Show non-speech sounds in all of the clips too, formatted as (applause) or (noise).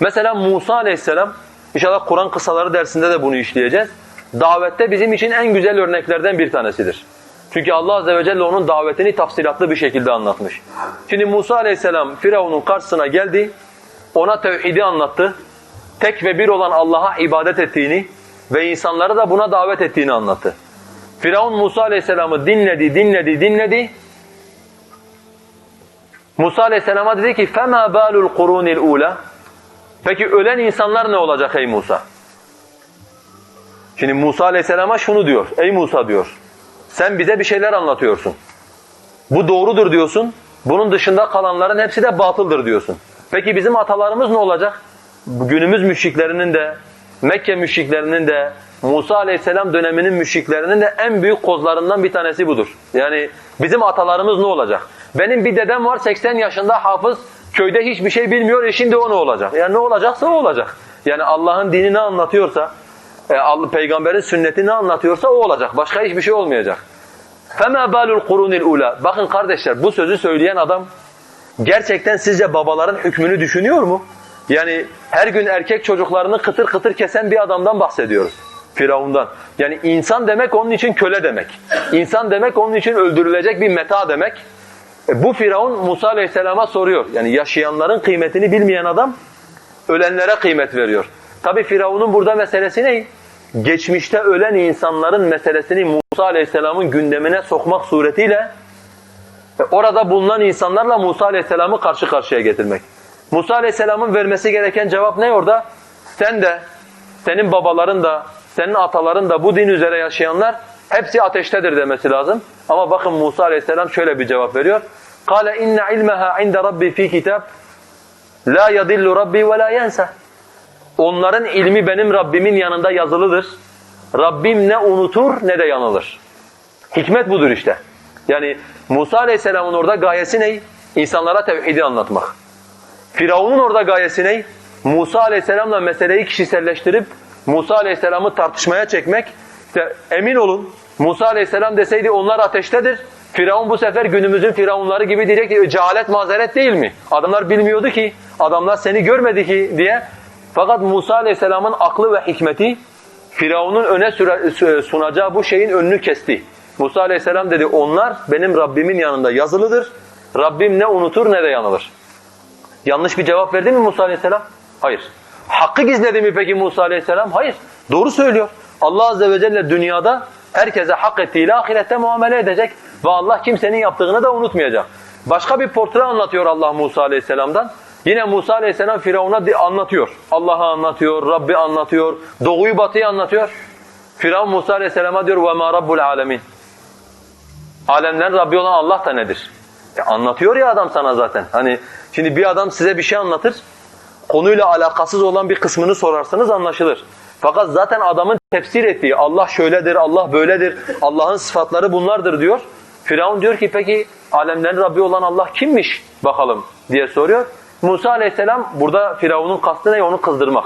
Mesela Musa aleyhisselam, inşallah Kur'an kısaları dersinde de bunu işleyeceğiz. Davette bizim için en güzel örneklerden bir tanesidir. Çünkü Allah azze ve celle onun davetini tafsilatlı bir şekilde anlatmış. Şimdi Musa aleyhisselam Firavun'un karşısına geldi, ona tevhidi anlattı. Tek ve bir olan Allah'a ibadet ettiğini ve insanları da buna davet ettiğini anlattı. Firavun Musa aleyhisselamı dinledi, dinledi, dinledi. Musa aleyhisselama dedi ki فَمَا بَالُ الْقُرُونِ الْعُولَى Peki ölen insanlar ne olacak ey Musa? Şimdi Musa aleyhisselama şunu diyor, ey Musa diyor, sen bize bir şeyler anlatıyorsun. Bu doğrudur diyorsun, bunun dışında kalanların hepsi de batıldır diyorsun. Peki bizim atalarımız ne olacak? Günümüz müşriklerinin de, Mekke müşriklerinin de, Musa aleyhisselam döneminin müşriklerinin de en büyük kozlarından bir tanesi budur. Yani bizim atalarımız ne olacak? Benim bir dedem var 80 yaşında hafız, köyde hiçbir şey bilmiyor, e şimdi o ne olacak? Yani ne olacaksa o olacak. Yani Allah'ın dini ne anlatıyorsa, e, Allah peygamberin sünneti ne anlatıyorsa o olacak. Başka hiçbir şey olmayacak. فَمَا بَالُ الْقُرُونِ الْعُولَى Bakın kardeşler bu sözü söyleyen adam gerçekten sizce babaların hükmünü düşünüyor mu? Yani her gün erkek çocuklarını kıtır kıtır kesen bir adamdan bahsediyoruz. Firavundan. Yani insan demek onun için köle demek. İnsan demek onun için öldürülecek bir meta demek. E, bu Firavun Musa Aleyhisselam'a soruyor. Yani yaşayanların kıymetini bilmeyen adam ölenlere kıymet veriyor. Tabi Firavun'un burada meselesi ne? Geçmişte ölen insanların meselesini Musa Aleyhisselam'ın gündemine sokmak suretiyle e, orada bulunan insanlarla Musa Aleyhisselam'ı karşı karşıya getirmek. Musa Aleyhisselam'ın vermesi gereken cevap ne orada? Sen de, senin babaların da, senin ataların da bu din üzere yaşayanlar hepsi ateştedir demesi lazım. Ama bakın Musa Aleyhisselam şöyle bir cevap veriyor. قَالَ اِنَّ عِلْمَهَا عِنْدَ رَبِّي ف۪ي كِتَابٍ لَا يَضِلُّ رَبِّي وَلَا يَنْسَ Onların ilmi benim Rabbimin yanında yazılıdır. Rabbim ne unutur ne de yanılır. Hikmet budur işte. Yani Musa Aleyhisselam'ın orada gayesi ne? İnsanlara tevhidi anlatmak. Firavun'un orada gayesi ne? Musa Aleyhisselam'la meseleyi kişiselleştirip Musa Aleyhisselam'ı tartışmaya çekmek. İşte emin olun Musa Aleyhisselam deseydi onlar ateştedir. Firavun bu sefer günümüzün firavunları gibi diyecek ki cehalet mazeret değil mi? Adamlar bilmiyordu ki, adamlar seni görmedi ki diye. Fakat Musa Aleyhisselam'ın aklı ve hikmeti Firavun'un öne sunacağı bu şeyin önünü kesti. Musa Aleyhisselam dedi onlar benim Rabbimin yanında yazılıdır. Rabbim ne unutur ne de yanılır. Yanlış bir cevap verdi mi Musa Aleyhisselam? Hayır. Hakkı gizledi mi peki Musa Aleyhisselam? Hayır. Doğru söylüyor. Allah Azze ve Celle dünyada herkese hak ettiğiyle ahirette muamele edecek. Ve Allah kimsenin yaptığını da unutmayacak. Başka bir portre anlatıyor Allah Musa Aleyhisselam'dan. Yine Musa Aleyhisselam Firavun'a di- anlatıyor. Allah'ı anlatıyor, Rabbi anlatıyor, doğuyu batıyı anlatıyor. Firavun Musa Aleyhisselam'a diyor وَمَا رَبُّ الْعَالَمِينَ Alemlerin Rabbi olan Allah da nedir? E anlatıyor ya adam sana zaten. Hani şimdi bir adam size bir şey anlatır, konuyla alakasız olan bir kısmını sorarsanız anlaşılır. Fakat zaten adamın tefsir ettiği Allah şöyledir, Allah böyledir, Allah'ın sıfatları bunlardır diyor. Firavun diyor ki peki alemlerin Rabbi olan Allah kimmiş bakalım diye soruyor. Musa aleyhisselam burada Firavun'un kastı ne? Onu kızdırmak.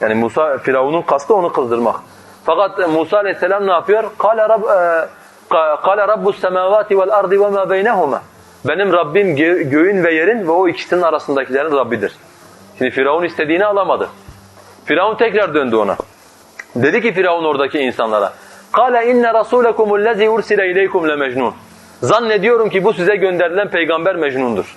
Yani Musa Firavun'un kastı onu kızdırmak. Fakat e, Musa aleyhisselam ne yapıyor? Kale Rab e, Kale Rabbus semavati vel ardi ve ma beynehuma. Benim Rabbim göğün ve yerin ve o ikisinin arasındakilerin Rabbidir. Şimdi Firavun istediğini alamadı. Firavun tekrar döndü ona. Dedi ki Firavun oradaki insanlara قَالَ اِنَّ رَسُولَكُمُ الَّذِي اُرْسِلَ اِلَيْكُمْ لَمَجْنُونَ Zannediyorum ki bu size gönderilen peygamber Mecnun'dur.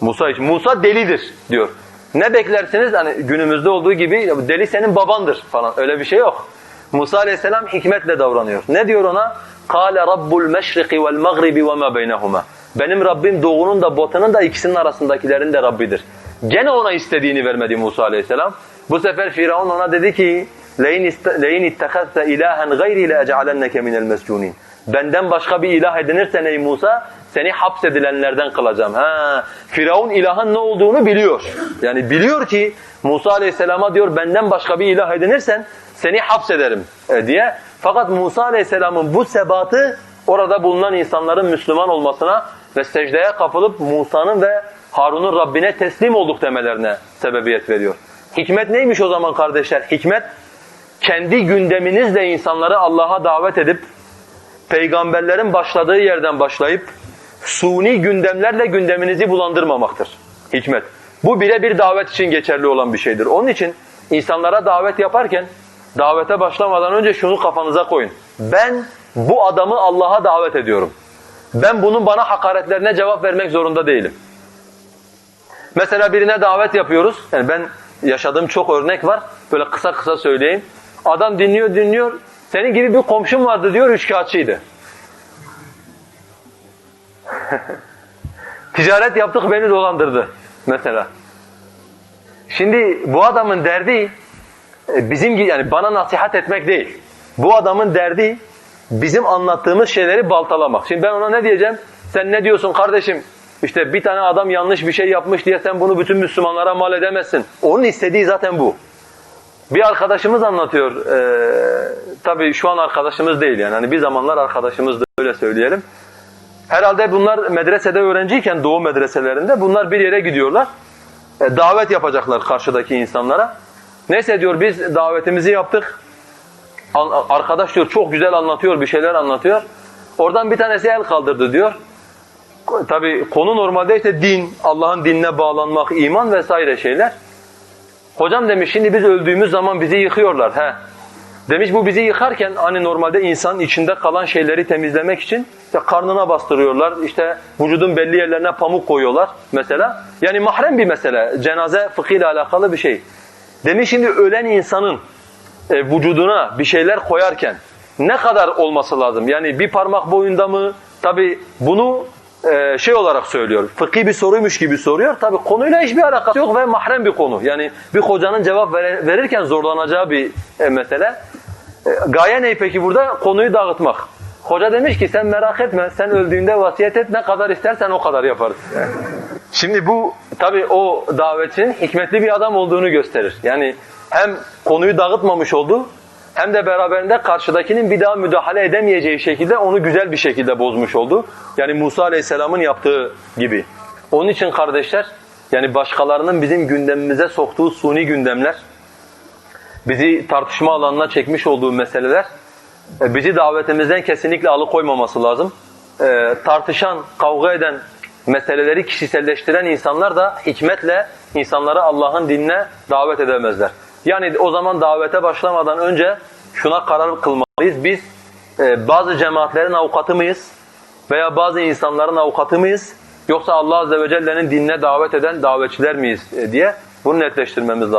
Musa için. Musa delidir diyor. Ne beklersiniz? Hani günümüzde olduğu gibi "Ya deli senin babandır falan. Öyle bir şey yok. Musa aleyhisselam hikmetle davranıyor. Ne diyor ona? قَالَ رَبُّ الْمَشْرِقِ وَالْمَغْرِبِ وَمَا بَيْنَهُمَا Benim Rabbim doğunun da batının da ikisinin arasındakilerin de Rabbidir. Gene ona istediğini vermedi Musa aleyhisselam. Bu sefer Firavun ona dedi ki لَاِنْ اِتَّخَذْتَ اِلَٰهًا غَيْرِ لَاَجْعَلَنَّكَ مِنَ الْمَسْجُونِينَ Benden başka bir ilah edinirsen ey Musa seni hapsedilenlerden kılacağım. Ha, Firavun ilahın ne olduğunu biliyor. Yani biliyor ki Musa Aleyhisselam'a diyor benden başka bir ilah edinirsen seni hapsederim e, diye. Fakat Musa Aleyhisselam'ın bu sebatı orada bulunan insanların Müslüman olmasına ve secdeye kapılıp Musa'nın ve Harun'un Rabbine teslim olduk demelerine sebebiyet veriyor. Hikmet neymiş o zaman kardeşler? Hikmet kendi gündeminizle insanları Allah'a davet edip peygamberlerin başladığı yerden başlayıp suni gündemlerle gündeminizi bulandırmamaktır. Hikmet. Bu birebir davet için geçerli olan bir şeydir. Onun için insanlara davet yaparken davete başlamadan önce şunu kafanıza koyun. Ben bu adamı Allah'a davet ediyorum. Ben bunun bana hakaretlerine cevap vermek zorunda değilim. Mesela birine davet yapıyoruz. Yani ben yaşadığım çok örnek var. Böyle kısa kısa söyleyeyim. Adam dinliyor dinliyor. Senin gibi bir komşum vardı diyor, üçkağıtçıydı. (laughs) Ticaret yaptık beni dolandırdı mesela. Şimdi bu adamın derdi e, bizim yani bana nasihat etmek değil. Bu adamın derdi bizim anlattığımız şeyleri baltalamak. Şimdi ben ona ne diyeceğim? Sen ne diyorsun kardeşim? İşte bir tane adam yanlış bir şey yapmış diye sen bunu bütün Müslümanlara mal edemezsin. Onun istediği zaten bu. Bir arkadaşımız anlatıyor. Ee, tabii şu an arkadaşımız değil yani. Hani bir zamanlar arkadaşımızdı öyle söyleyelim. Herhalde bunlar medresede öğrenciyken doğu medreselerinde bunlar bir yere gidiyorlar. E, davet yapacaklar karşıdaki insanlara. Neyse diyor biz davetimizi yaptık. Arkadaş diyor çok güzel anlatıyor, bir şeyler anlatıyor. Oradan bir tanesi el kaldırdı diyor. Tabi konu normalde işte din, Allah'ın dinine bağlanmak, iman vesaire şeyler. Hocam demiş şimdi biz öldüğümüz zaman bizi yıkıyorlar. He. Demiş bu bizi yıkarken hani normalde insanın içinde kalan şeyleri temizlemek için işte karnına bastırıyorlar, işte vücudun belli yerlerine pamuk koyuyorlar mesela. Yani mahrem bir mesele, cenaze fıkhıyla alakalı bir şey. Demiş şimdi ölen insanın e, vücuduna bir şeyler koyarken ne kadar olması lazım? Yani bir parmak boyunda mı? Tabi bunu e, şey olarak söylüyor, fıkhi bir soruymuş gibi soruyor. Tabi konuyla hiçbir alakası yok ve mahrem bir konu. Yani bir hocanın cevap verirken zorlanacağı bir e, mesele. E, gaye ne peki burada? Konuyu dağıtmak. Hoca demiş ki sen merak etme, sen öldüğünde vasiyet et ne kadar istersen o kadar yaparız. Şimdi bu tabi o davetçinin hikmetli bir adam olduğunu gösterir. Yani hem konuyu dağıtmamış oldu hem de beraberinde karşıdakinin bir daha müdahale edemeyeceği şekilde onu güzel bir şekilde bozmuş oldu. Yani Musa Aleyhisselam'ın yaptığı gibi. Onun için kardeşler yani başkalarının bizim gündemimize soktuğu suni gündemler, bizi tartışma alanına çekmiş olduğu meseleler e, bizi davetimizden kesinlikle alıkoymaması lazım. E, tartışan, kavga eden, meseleleri kişiselleştiren insanlar da hikmetle insanları Allah'ın dinine davet edemezler. Yani o zaman davete başlamadan önce şuna karar kılmalıyız. Biz e, bazı cemaatlerin avukatı mıyız? Veya bazı insanların avukatı mıyız? Yoksa Allah Azze ve Celle'nin dinine davet eden davetçiler miyiz e, diye bunu netleştirmemiz lazım.